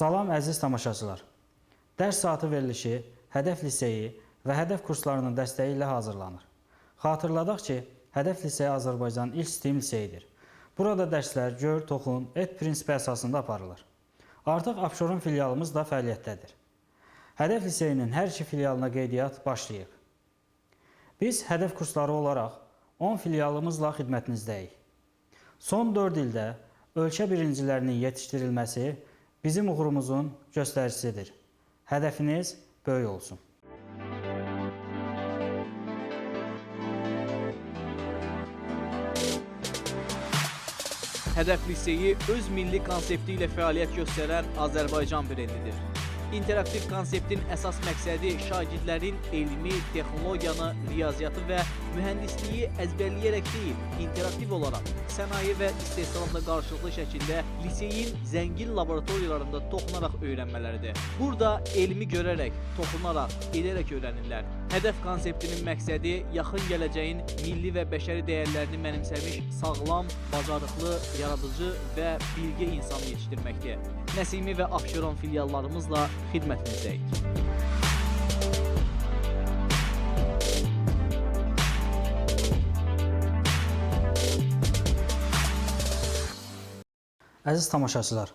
Salam əziz tamaşaçılar. Dərs saatı verilişi Hədəf Liseyi və Hədəf kurslarının dəstəyi ilə hazırlanır. Xatırladaq ki, Hədəf Liseyi Azərbaycanın ilk STEAM liseyidir. Burada dərslər gör, toxun, et prinsipi əsasında aparılır. Artıq Abşeron filialımız da fəaliyyətdədir. Hədəf Liseyinin hər iki filialına qeydiyyat başlayıb. Biz Hədəf kursları olaraq 10 filialımızla xidmətinizdəyik. Son 4 ildə ölkə birincilərinin yetişdirilməsi bizim uğurumuzun göstəricisidir. Hədəfiniz böyük olsun. Hədəf liseyi öz milli konsepti ilə fəaliyyət göstərən Azərbaycan brendidir. İnteraktiv konseptin əsas məqsədi şagirdlərin elmi, texnologiyanı, riyaziyyatı və mühəndisliyi əzbərləyərək deyil, interaktiv olaraq sənaye və istehsalında qarşılıqlı şəkildə liseyin zəngin laboratoriyalarında toxunaraq öyrənmələridir. Burada elmi görərək, toxunaraq, edərək öyrənirlər. Hədəf konseptinin məqsədi yaxın gələcəyin milli və bəşəri dəyərlərini mənimsəmiş sağlam, bacarıqlı, yaradıcı və bilgə insan yetişdirməkdir. Nəsimi və Abşeron filiallarımızla xidmətinizdəyik. Əziz tamaşaçılar,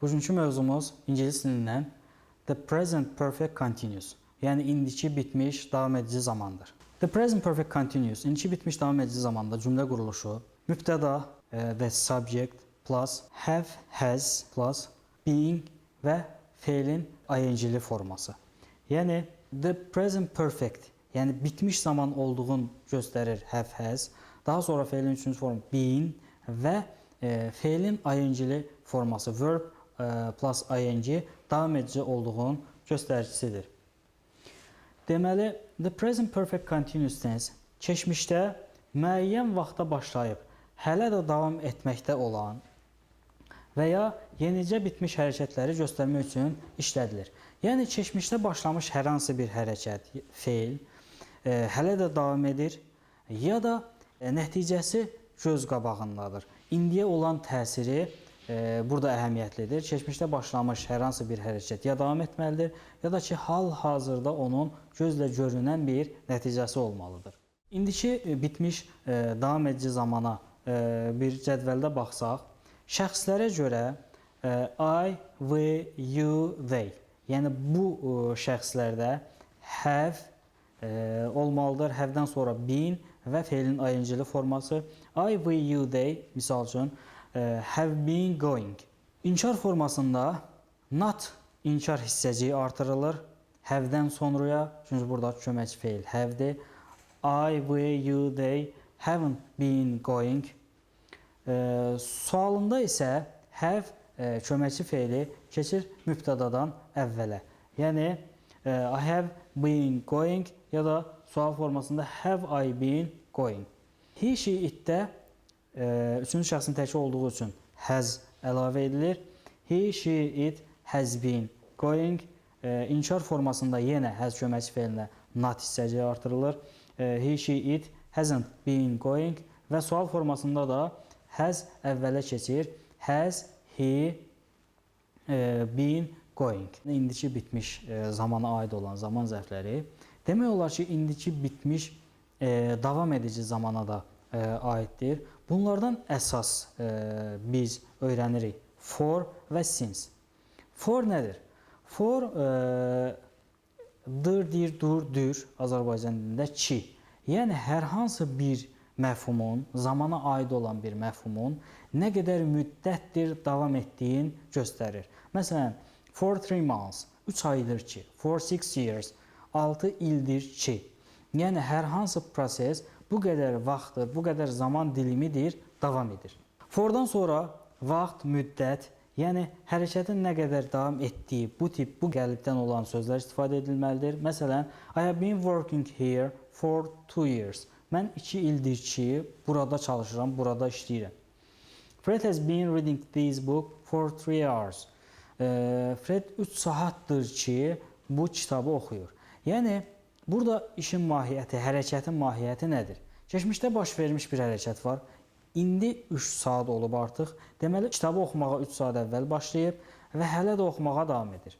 bugünkü mövzumuz ingilis dilindən The Present Perfect Continuous, yəni indiki bitmiş davam edici zamandır. The Present Perfect Continuous, indiki bitmiş davam edici zamanda cümlə quruluşu mübtəda, e, the subject plus have, has plus being və feilin ing-li forması. Yəni the present perfect, yəni bitmiş zaman olduğun göstərir have, has. Daha sonra feilin üçüncü formu being və e, feilin ing-li forması verb e, plus ing davam edici olduğun göstəricisidir. Deməli, the present perfect continuous tense keçmişdə müəyyən vaxta başlayıb hələ də davam etməkdə olan və ya yenicə bitmiş hərəkətləri göstərmək üçün işlədilir. Yəni keçmişdə başlamış hər hansı bir hərəkət, feil e, hələ də davam edir ya da e, nəticəsi göz qabağındadır. İndiyə olan təsiri e, burada əhəmiyyətlidir. Keçmişdə başlamış hər hansı bir hərəkət ya davam etməlidir, ya da ki, hal-hazırda onun gözlə görünən bir nəticəsi olmalıdır. İndiki e, bitmiş e, davam edici zamana e, bir cədvəldə baxsaq, şəxslərə görə e, I, we, you, they. Yəni bu e, şəxslərdə have olmalıdır. Have-dən sonra been və feilin ing-li forması. I, we, you, they misal üçün e, have been going. İnkar formasında not inkar hissəciyi artırılır. Have-dən sonraya, çünki burada köməkçi feil have-dir. I, we, you, they haven't been going. E, sualında isə have e, köməkçi feili keçir mübtədadan əvvələ. Yəni e, I have been going ya da sual formasında have I been going. He, she, it-də e, üçüncü şəxsin təki olduğu üçün has əlavə edilir. He, she, it has been going. E, inkar formasında yenə has köməkçi feilinə not hissəciyi artırılır. E, he, she, it hasn't been going və sual formasında da has əvvələ keçir. Has he e, been going. İndiki bitmiş e, zamana aid olan zaman zərfləri demək olar ki, indiki bitmiş e, davam edici zamana da e, aiddir. Bunlardan əsas e, biz öyrənirik for və since. For nədir? For e, dır, dir, dur, dür Azərbaycan dilində ki. Yəni hər hansı bir məfhumun, zamana aid olan bir məfhumun nə qədər müddətdir davam etdiyin göstərir. Məsələn, for 3 months, 3 aydır ki, for 6 years, 6 ildir ki. Yəni hər hansı proses bu qədər vaxtdır, bu qədər zaman dilimidir, davam edir. Fordan sonra vaxt, müddət, yəni hərəkətin nə qədər davam etdiyi bu tip, bu qəlibdən olan sözlər istifadə edilməlidir. Məsələn, I have been working here for 2 years. Mən 2 ildir ki, burada çalışıram, burada işləyirəm. Fred has been reading this book for 3 hours. Fred 3 saatdır ki, bu kitabı oxuyur. Yəni burada işin mahiyyəti, hərəkətin mahiyyəti nədir? Keçmişdə baş vermiş bir hərəkət var. İndi 3 saat olub artıq. Deməli kitabı oxumağa 3 saat əvvəl başlayıb və hələ də oxumağa davam edir.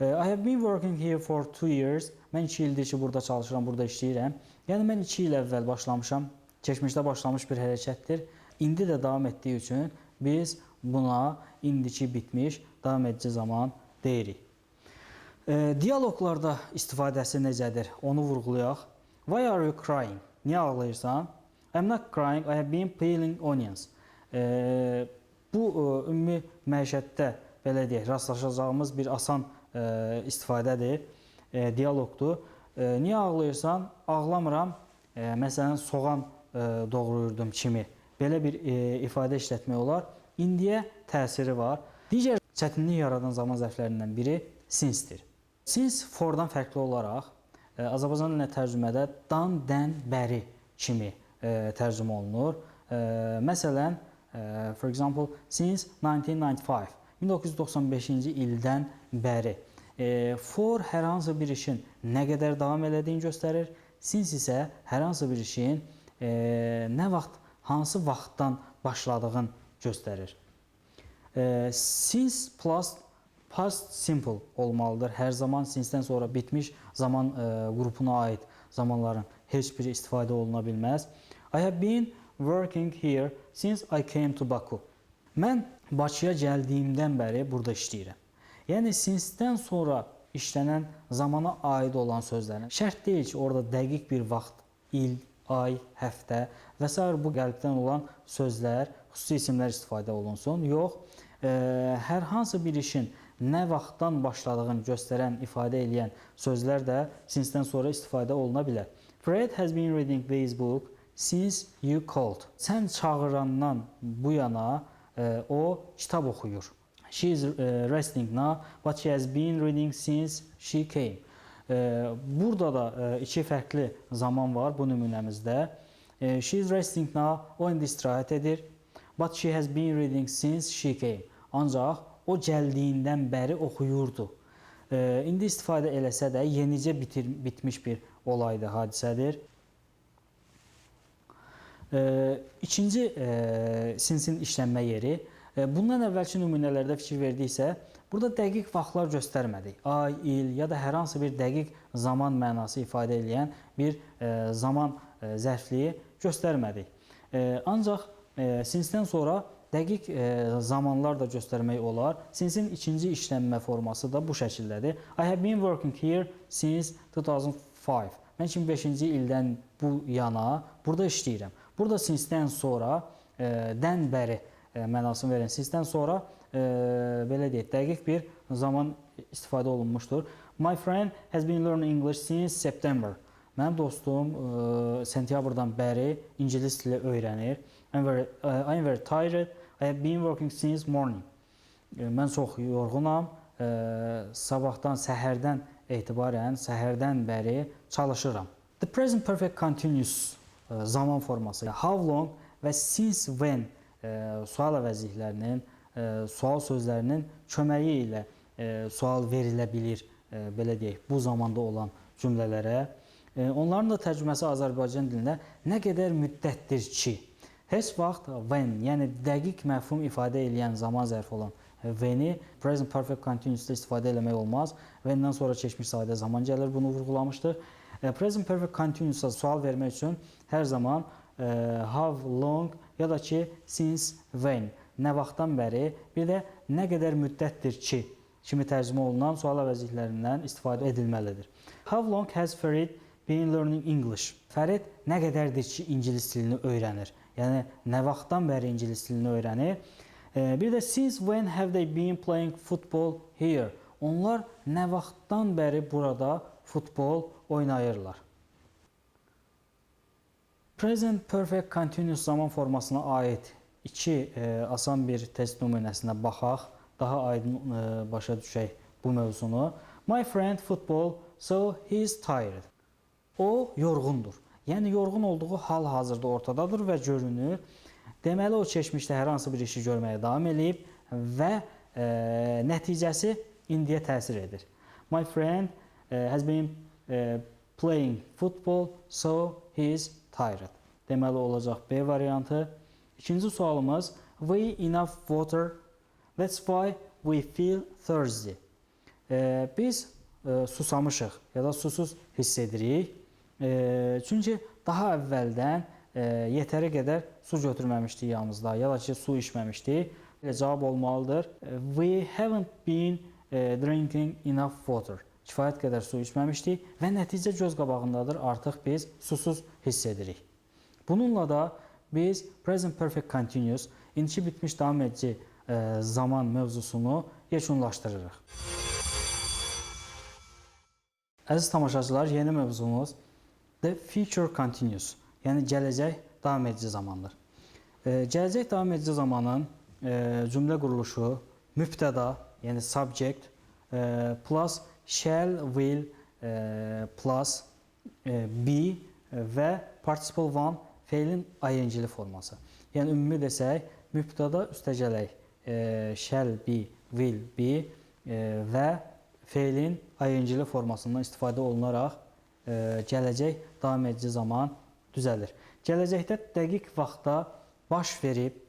E, I have been working here for 2 years. Mən 2 ildir ki, burada çalışıram, burada işləyirəm. Yəni mən 2 il əvvəl başlamışam. Keçmişdə başlamış bir hərəkətdir. İndi də davam etdiyi üçün biz buna indiki bitmiş davam edici zaman deyirik. E, dialoqlarda istifadəsi necədir? Onu vurğulayaq. Why are you crying? Niyə ağlayırsan? I'm not crying. I have been peeling onions. E, bu e, ümumi məişətdə belə deyək, rastlaşacağımız bir asan e, istifadədir, e, dialoqdur. E, niyə ağlayırsan? Ağlamıram. E, məsələn, soğan e, doğrayırdım kimi. Belə bir e, ifadə işlətmək olar. İndiyə təsiri var. Digər çətinlik yaradan zaman zərflərindən biri since-dir. Since for-dan fərqli olaraq e, Azərbaycan dilinə tərcümədə dan, dən, bəri kimi e, tərcümə olunur. E, məsələn, for example, since 1995 1995-ci ildən bəri for hər hansı bir işin nə qədər davam elədiyini göstərir. Since isə hər hansı bir işin nə vaxt, hansı vaxtdan başladığını göstərir. Since plus past simple olmalıdır. Hər zaman since-dən sonra bitmiş zaman e, qrupuna aid zamanların heç biri istifadə oluna. I have been working here since I came to Baku. Mən Bakıya gəldiyimdən bəri burada işləyirəm. Yəni since-dən sonra işlənən zamana aid olan sözlərin şərt deyil ki, orada dəqiq bir vaxt, il, ay, həftə və bu qəlbdən olan sözlər, xüsusi isimlər istifadə olunsun. Yox, e, hər hansı bir işin nə vaxtdan başladığını göstərən, ifadə edən sözlər də since-dən sonra istifadə oluna bilər. Fred has been reading this book since you called. Sən çağırandan bu yana e, o kitab oxuyur. She is e, resting now, but she has been reading since she came. E, burada da e, iki fərqli zaman var bu nümunəmizdə. E, she is resting now, o indi istirahət edir. But she has been reading since she came. Ancaq o gəldiyindən bəri oxuyurdu. E, indi istifadə eləsə də yenicə bitir, bitmiş bir olaydır, hadisədir. E, ikinci e, sinsin işlənmə yeri. E, bundan əvvəlki nümunələrdə fikir verdiksə, burada dəqiq vaxtlar göstərmədik. Ay, il ya da hər hansı bir dəqiq zaman mənası ifadə edən bir e, zaman e, zərfliyi göstərmədik. E, ancaq e, sinsdən sonra dəqiq e, zamanlar da göstərmək olar. Sinsin ikinci işlənmə forması da bu şəkildədir. I have been working here since 2005. Mən 2005-ci ildən bu yana burada işləyirəm. Burada since-dən sonra e, dən bəri e, mənasını verən since-dən sonra e, belə deyək, dəqiq bir zaman istifadə olunmuşdur. My friend has been learning English since September. Mənim dostum e, sentyabrdan bəri ingilis dili öyrənir. I'm very, uh, I'm very tired. I have been working since morning. E, mən çox yorğunam. E, sabahdan, səhərdən etibarən, səhərdən bəri çalışıram. The present perfect continuous e, zaman forması how long və since when sual əvəzliklərinin, sual sözlərinin köməyi ilə sual verilə bilir, belə deyək, bu zamanda olan cümlələrə. Onların da tərcüməsi Azərbaycan dilində nə qədər müddətdir ki, heç vaxt when, yəni dəqiq məfhum ifadə edən zaman zərfi olan when-i present perfect continuous-da istifadə etmək olmaz. When-dən sonra keçmiş sadə zaman gəlir, bunu vurğulamışdıq. E, Present perfect continuous-a sual vermək üçün hər zaman e, how long ya da ki since when nə vaxtdan bəri, bir də nə qədər müddətdir ki kimi tərcümə olunan sual əvəzliklərindən istifadə edilməlidir. How long has Farid been learning English? Fərid nə qədərdir ki ingilis dilini öyrənir? Yəni nə vaxtdan bəri ingilis dilini öyrənir? E, Bir də since when have they been playing football here? Onlar nə vaxtdan bəri burada futbol oynayırlar? Present perfect continuous zaman formasına aid iki e, asan bir test nümunəsinə baxaq, daha aydın e, başa düşək bu mövzunu. My friend football, so he is tired. O yorğundur. Yəni yorğun olduğu hal hazırda ortadadır və görünür. Deməli o keçmişdə hər hansı bir işi görməyə davam eləyib və e, nəticəsi indiyə təsir edir. My friend e, has been e, playing football so he is tired. Deməli olacaq B variantı. İkinci sualımız we enough water that's why we feel thirsty. E, biz e, susamışıq ya da susuz hiss edirik. Çünki daha əvvəldən yetəri qədər su götürməmişdik yanımızda ya da ki su içməmişdik. Belə cavab olmalıdır. We haven't been drinking enough water. Kifayət qədər su içməmişdik və nəticə göz qabağındadır. Artıq biz susuz hiss edirik. Bununla da biz present perfect continuous indiki bitmiş davam edici zaman mövzusunu yekunlaşdırırıq. Əziz tamaşaçılar, yeni mövzumuz the future continuous, yəni gələcək davam edici zamandır. E, gələcək davam edici zamanın e, cümlə quruluşu mübtəda, yəni subject e, plus shall, will e, plus e, be və participle one feilin ing-li forması. Yəni ümumi desək, mübtəda üstəgələk e, shall be, will be e, və feilin ing-li formasından istifadə olunaraq e, gələcək davam edici zaman düzəlir. Gələcəkdə dəqiq vaxtda baş verib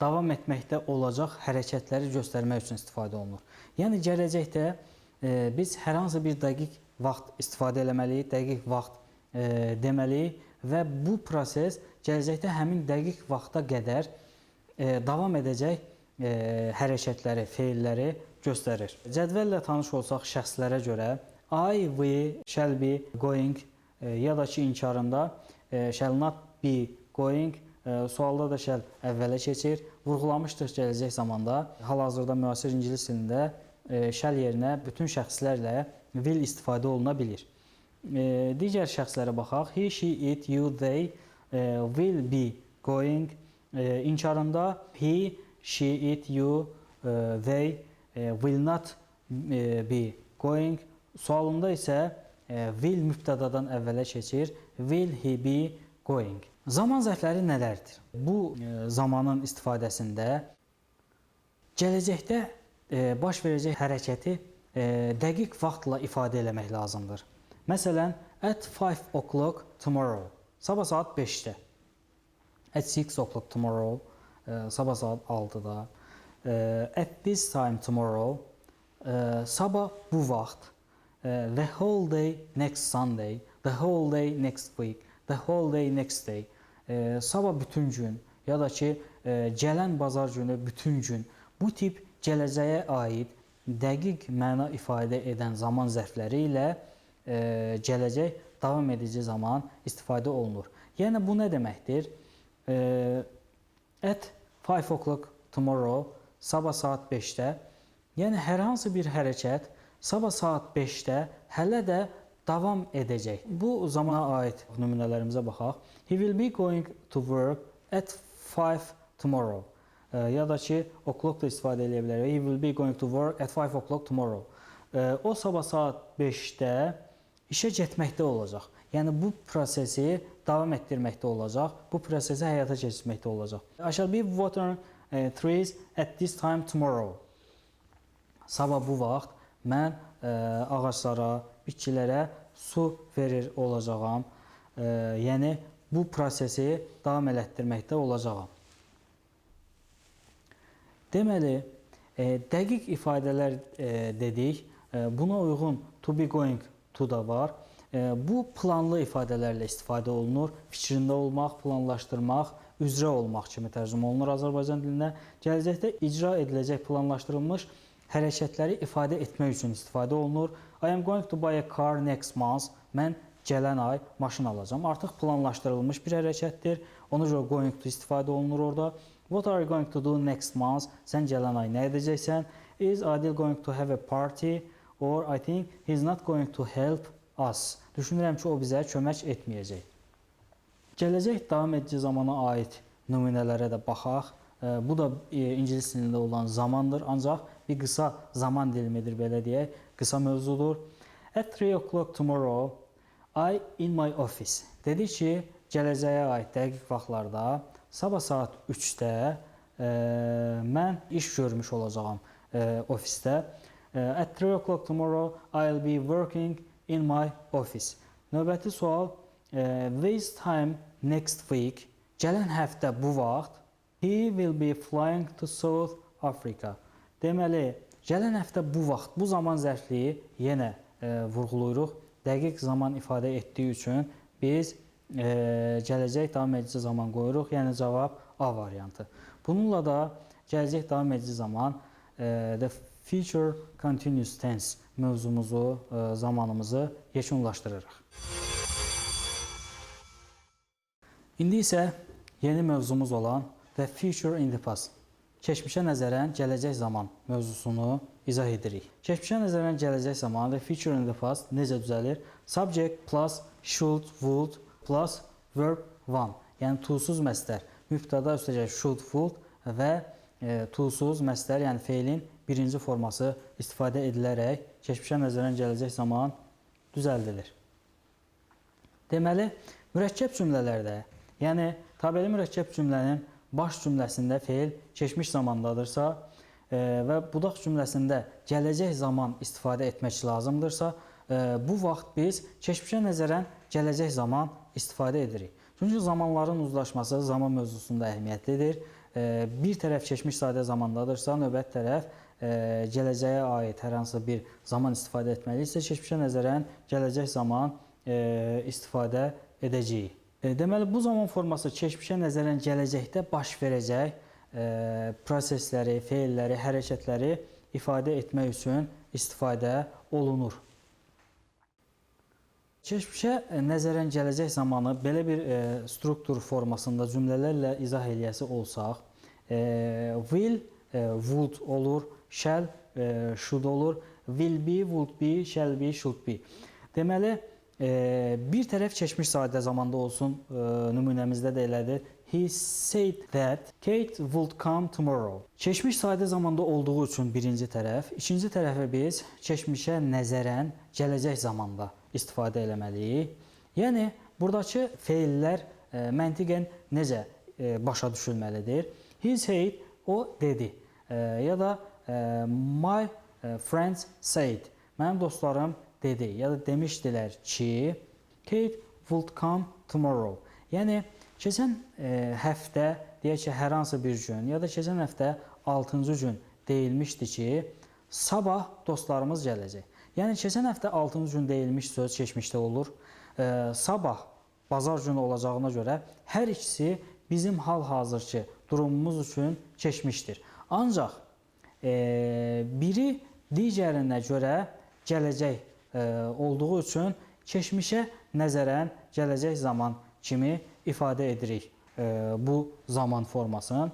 davam etməkdə olacaq hərəkətləri göstərmək üçün istifadə olunur. Yəni gələcəkdə e, biz hər hansı bir dəqiq vaxt istifadə etməliyik, dəqiq vaxt e, deməliyik və bu proses gələcəkdə həmin dəqiq vaxta qədər e, davam edəcək e, hərəkətləri, feilləri göstərir. Cədvəllə tanış olsaq şəxslərə görə I, we, shall be going e, ya da ki inkarında e, shall not be going e, sualda da shall əvvələ keçir. Vurğulamışdıq gələcək zamanda hal-hazırda müasir ingilis dilində e, shall yerinə bütün şəxslərlə will istifadə oluna bilir. E, digər şəxslərə baxaq. He, she, it, you, they e, will be going. E, inkarında he, she, it, you, e, they e, will not e, be going. Sualında isə e, will mübtədadan əvvələ keçir. Will he be going? Zaman zərfləri nələrdir? Bu e, zamanın istifadəsində gələcəkdə e, baş verəcək hərəkəti e, dəqiq vaxtla ifadə eləmək lazımdır. Məsələn, at 5 o'clock tomorrow. Sabah saat 5-də. At 6 o'clock tomorrow. E, sabah saat 6-da. E, at this time tomorrow. E, sabah bu vaxt. E, the whole day next Sunday. The whole day next week. The whole day next day. E, sabah bütün gün ya da ki e, gələn bazar günü bütün gün bu tip gələcəyə aid dəqiq məna ifadə edən zaman zərfləri ilə e, gələcək davam edici zaman istifadə olunur. Yəni bu nə deməkdir? E, at 5 o'clock tomorrow sabah saat 5-də yəni hər hansı bir hərəkət sabah saat 5-də hələ də davam edəcək. Bu zamana aid nümunələrimizə baxaq. He will be going to work at 5 tomorrow. Ya da ki, o'clock da istifadə edə bilərik. He will be going to work at 5 o'clock tomorrow. O sabah saat 5-də işə getməkdə olacaq. Yəni bu prosesi davam etdirməkdə olacaq. Bu prosesi həyata keçirməkdə olacaq. I shall be watering e, trees at this time tomorrow. Sabah bu vaxt mən e, ağaclara, bitkilərə su verir olacağam. E, yəni bu prosesi davam elətdirməkdə olacağam. Deməli, e, dəqiq ifadələr dedik. Buna uyğun to be going to da var. Bu planlı ifadələrlə istifadə olunur. Fikrində olmaq, planlaşdırmaq, üzrə olmaq kimi tərcümə olunur Azərbaycan dilində. Gələcəkdə icra ediləcək planlaşdırılmış hərəkətləri ifadə etmək üçün istifadə olunur. I am going to buy a car next month. Mən gələn ay maşın alacağam. Artıq planlaşdırılmış bir hərəkətdir. Ona görə going to istifadə olunur orada. What are you going to do next month? Sən gələn ay nə edəcəksən? Is Adil going to have a party? Or I think he's not going to help us. Düşünürəm ki, o bizə kömək etməyəcək. Gələcək davam edici zamana aid nümunələrə də baxaq. Bu da ingilis dilində olan zamandır, ancaq bir qısa zaman dilimidir belə deyək, qısa mövzudur. At 3 o'clock tomorrow I in my office. Dedi ki, gələcəyə aid dəqiq vaxtlarda sabah saat 3-də e, mən iş görmüş olacağam e, ofisdə. E, at 3 o'clock tomorrow I'll be working in my office. Növbəti sual e, this time next week gələn həftə bu vaxt he will be flying to South Africa. Deməli, gələn həftə bu vaxt, bu zaman zərfliyi yenə e, vurğulayırıq. Dəqiq zaman ifadə etdiyi üçün biz e, gələcək davam edici zaman qoyuruq. Yəni cavab A variantı. Bununla da gələcək davam edici zaman e, the future continuous tense mövzumuzu, e, zamanımızı yekunlaşdırırıq. İndi isə yeni mövzumuz olan the future in the past. Keçmişə nəzərən gələcək zaman mövzusunu izah edirik. Keçmişə nəzərən gələcək zaman the future in the past necə düzəlir? Subject plus should, would plus verb one. Yəni tulsuz məsdər. Mübtəda üstəcək should, would və e, tulsuz məsdər, yəni feilin birinci forması istifadə edilərək keçmişə nəzərən gələcək zaman düzəldilir. Deməli, mürəkkəb cümlələrdə, yəni tabeli mürəkkəb cümlənin baş cümləsində feil keçmiş zamandadırsa e, və budaq cümləsində gələcək zaman istifadə etmək lazımdırsa, e, bu vaxt biz keçmişə nəzərən gələcək zaman istifadə edirik. Çünki zamanların uzlaşması zaman mövzusunda əhəmiyyətlidir. E, bir tərəf keçmiş sadə zamandadırsa, növbəti tərəf e, gələcəyə aid hər hansı bir zaman istifadə etməlisə, keçmişə nəzərən gələcək zaman e, istifadə edəcəyik. E, deməli bu zaman forması keçmişə nəzərən gələcəkdə baş verəcək e, prosesləri, feilləri, hərəkətləri ifadə etmək üçün istifadə olunur. Keçmişə e, nəzərən gələcək zamanı belə bir e, struktur formasında cümlələrlə izah eləyəsi olsaq, e, will e, would olur, shall should olur, will be, would be, shall be, should be. Deməli, bir tərəf keçmiş sadə zamanda olsun, e, nümunəmizdə də elədir. He said that Kate would come tomorrow. Keçmiş sadə zamanda olduğu üçün birinci tərəf, ikinci tərəfə biz keçmişə nəzərən gələcək zamanda istifadə eləməliyik. Yəni buradakı feillər e, məntiqən necə e, başa düşülməlidir? He said o dedi ya da my friends said mənim dostlarım dedi ya da demişdilər ki Kate would come tomorrow. Yəni keçən e, həftə deyək ki, hər hansı bir gün ya da keçən həftə 6-cı gün deyilmişdi ki, sabah dostlarımız gələcək. Yəni keçən həftə 6-cı gün deyilmiş söz keçmişdə olur. E, sabah bazar günü olacağına görə hər ikisi bizim hal-hazırki durumumuz üçün keçmişdir. Ancaq e, biri digərinə görə gələcək olduğu üçün keçmişə nəzərən gələcək zaman kimi ifadə edirik e, bu zaman formasını.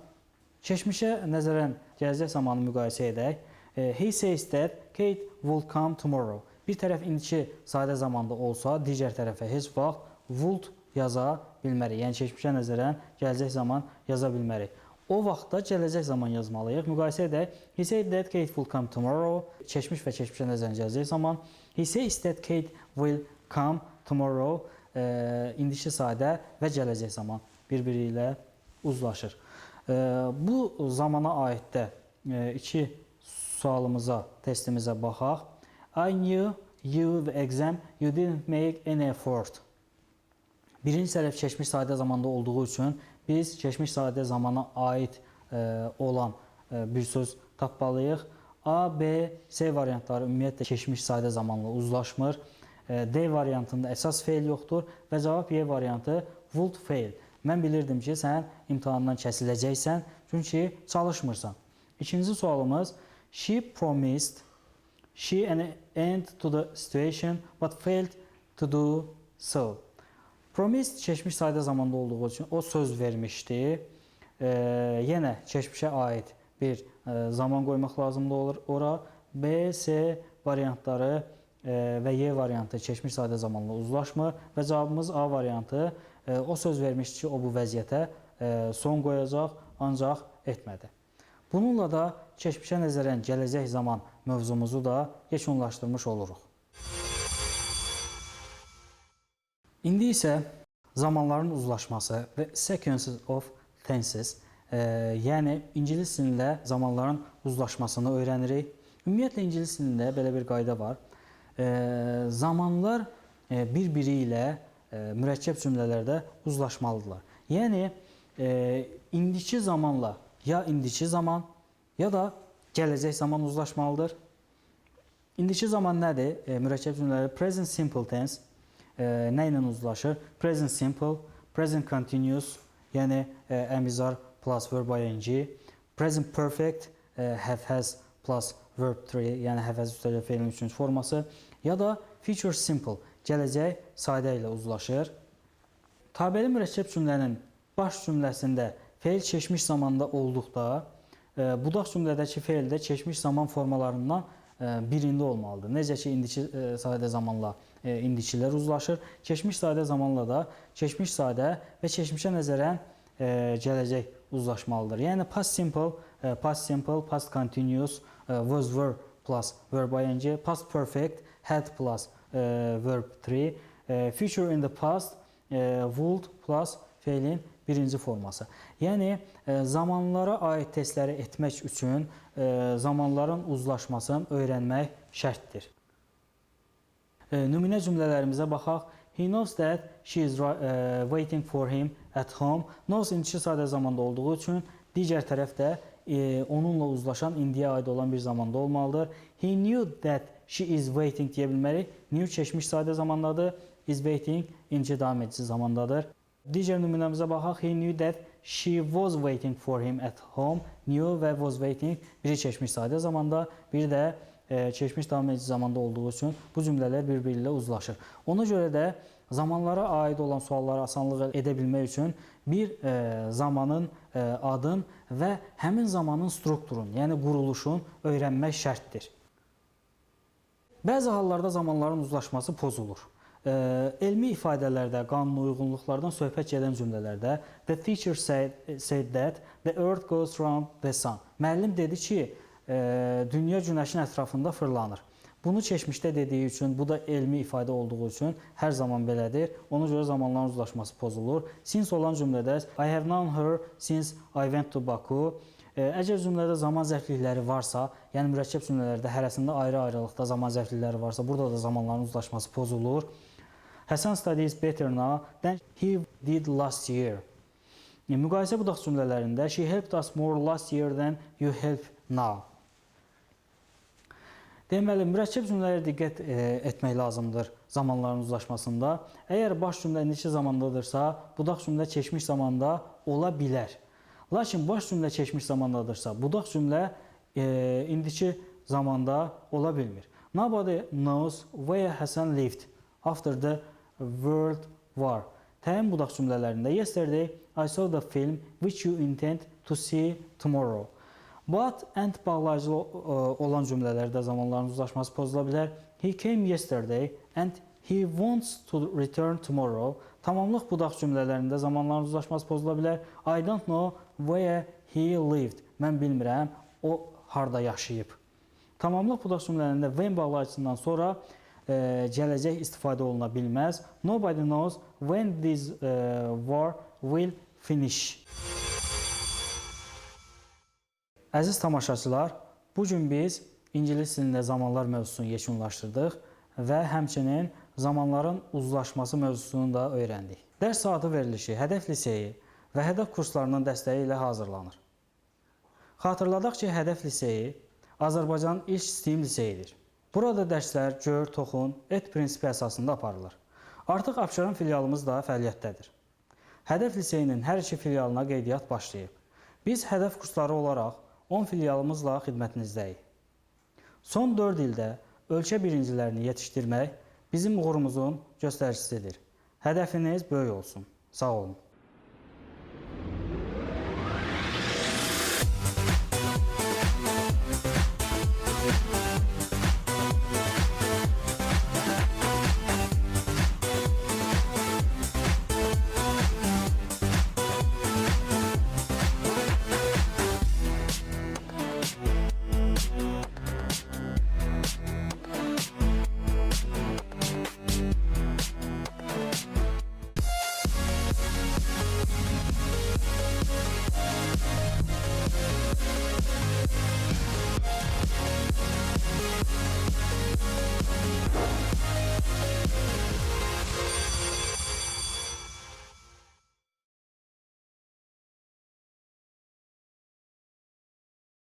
Keçmişə nəzərən gələcək zamanı müqayisə edək. E, He says that Kate will come tomorrow. Bir tərəf indiki sadə zamanda olsa, digər tərəfə heç vaxt would yaza bilmərik. Yəni keçmişə nəzərən gələcək zaman yaza bilmərik. O vaxtda gələcək zaman yazmalıyıq. Müqayisə edək. He said that Kate will come tomorrow. Keçmiş və keçmişə nəzərən gələcək zaman. He says that Kate will come tomorrow. E, indiki sadə və gələcək zaman bir-biri uzlaşır. E, bu zamana aid də e, iki sualımıza, testimizə baxaq. I knew you the exam you didn't make any effort. Birinci tərəf keçmiş sadə zamanda olduğu üçün biz keçmiş sadə zamana aid e, olan e, bir söz tapmalıyıq. A, B, C variantları ümumiyyətlə keçmiş sadə zamanla uzlaşmır. E, D variantında əsas feil yoxdur və cavab Y variantı would fail. Mən bilirdim ki, sən imtahandan kəsiləcəksən, çünki çalışmırsan. İkinci sualımız She promised she an end to the situation but failed to do so. Promised keçmiş sadə zamanda olduğu üçün o söz vermişdi. E, yenə keçmişə aid bir zaman qoymaq lazımdır olur ora. B, C variantları e, və Y variantı keçmiş sadə zamanla uzlaşmır və cavabımız A variantı. E, o söz vermişdi ki, o bu vəziyyətə e, son qoyacaq, ancaq etmədi. Bununla da keçmişə nəzərən gələcək zaman mövzumuzu da yekunlaşdırmış oluruq. İndi isə zamanların uzlaşması və sequences of tenses, yəni ingilis dilində zamanların uzlaşmasını öyrənirik. Ümumiyyətlə ingilis dilində belə bir qayda var. e, zamanlar e, bir-biri ilə e, mürəkkəb cümlələrdə uzlaşmalıdırlar. Yəni e, indiki zamanla ya indiki zaman ya da gələcək zaman uzlaşmalıdır. İndiki zaman nədir? Mürəkkəb cümlələri present simple tense nə ilə uzlaşır? Present simple, present continuous, yəni əmizar plus verb ing, present perfect, e, have has plus verb 3, yəni have has üstəgəl feilin üçüncü forması ya da future simple, gələcək sadə ilə uzlaşır. Tabeəli mürəkkəb cümlənin baş cümləsində feil keçmiş zamanda olduqda, e, budaq cümlədəki feil də keçmiş zaman formalarından e, birində olmalıdır. Necə ki, indiki sadə zamanla indikilər uzlaşır, keçmiş sadə zamanla da keçmiş sadə və keçmişə nəzərən gələcək uzlaşmalıdır. Yəni past simple, e, past simple, past continuous, e, was were plus verb ing, past perfect, had plus e, verb 3, e, future in the past, e, would plus feilin birinci forması. Yəni e, zamanlara aid testləri etmək üçün e, zamanların uzlaşmasını öyrənmək şərtdir. E, Nümunə cümlələrimizə baxaq. He knows that she is e, waiting for him at home. Knows indiki sadə zamanda olduğu üçün digər tərəf də e, onunla uzlaşan indiyə aid olan bir zamanda olmalıdır. He knew that she is waiting deyə bilmərik. Knew keçmiş sadə zamandadır. Is waiting indiki davam edici zamandadır. Digər nümunəmizə baxaq. He knew that she was waiting for him at home. Knew və was waiting biri keçmiş sadə zamanda, biri də keçmiş davam edici zamanda olduğu üçün bu cümlələr bir-biri uzlaşır. Ona görə də zamanlara aid olan suallara asanlıq edə bilmək üçün bir e, zamanın e, adın və həmin zamanın strukturun, yəni quruluşun öyrənmək şərtdir. Bəzi hallarda zamanların uzlaşması pozulur. E, elmi ifadələrdə, qanun uyğunluqlardan söhbət gedən cümlələrdə the teacher said, said that the earth goes round the sun. Müəllim dedi ki, dünya günəşin ətrafında fırlanır. Bunu keçmişdə dediyi üçün, bu da elmi ifadə olduğu üçün hər zaman belədir. Ona görə zamanların uzlaşması pozulur. Since olan cümlədə I have known her since I went to Baku. E, Əgər cümlədə zaman zərflikləri varsa, yəni mürəkkəb cümlələrdə hərəsində ayrı-ayrılıqda zaman zərflikləri varsa, burada da zamanların uzlaşması pozulur. Həsən studies better now than he did last year. Yəni, müqayisə budaq cümlələrində she helped us more last year than you help now. Deməli, mürəkkəb cümlələrə diqqət e, etmək lazımdır zamanların uzlaşmasında. Əgər baş cümlə indiki zamandadırsa, budaq cümlə keçmiş zamanda ola bilər. Lakin baş cümlə keçmiş zamandadırsa, budaq cümlə e, indiki zamanda ola bilmir. Nobody knows where Hasan lived after the World War. Təyin budaq cümlələrində yesterday I saw the film which you intend to see tomorrow. But and bağlayıcı o- olan cümlələrdə zamanların uzlaşması pozula bilər. He came yesterday and he wants to return tomorrow. Tamamlıq budaq cümlələrində zamanların uzlaşması pozula bilər. I don't know where he lived. Mən bilmirəm o harda yaşayıb. Tamamlıq budaq cümlələrində when bağlayıcısından sonra e, gələcək istifadə oluna bilməz. Nobody knows when this e, war will finish. Əziz tamaşaçılar, bu gün biz ingilis dilində zamanlar mövzusunu yekunlaşdırdıq və həmçinin zamanların uzlaşması mövzusunu da öyrəndik. Dərs saatı verilişi Hədəf liseyi və Hədəf kurslarının dəstəyi ilə hazırlanır. Xatırladaq ki, Hədəf liseyi Azərbaycanın ilk STEAM liseyidir. Burada dərslər gör, toxun, et prinsipi əsasında aparılır. Artıq Abşeron filialımız da fəaliyyətdədir. Hədəf liseyinin hər iki filialına qeydiyyat başlayıb. Biz hədəf kursları olaraq 10 filialımızla xidmətinizdəyik. Son 4 ildə ölkə birincilərini yetişdirmək bizim uğurumuzun göstəricisidir. Hədəfiniz böyük olsun. Sağ olun.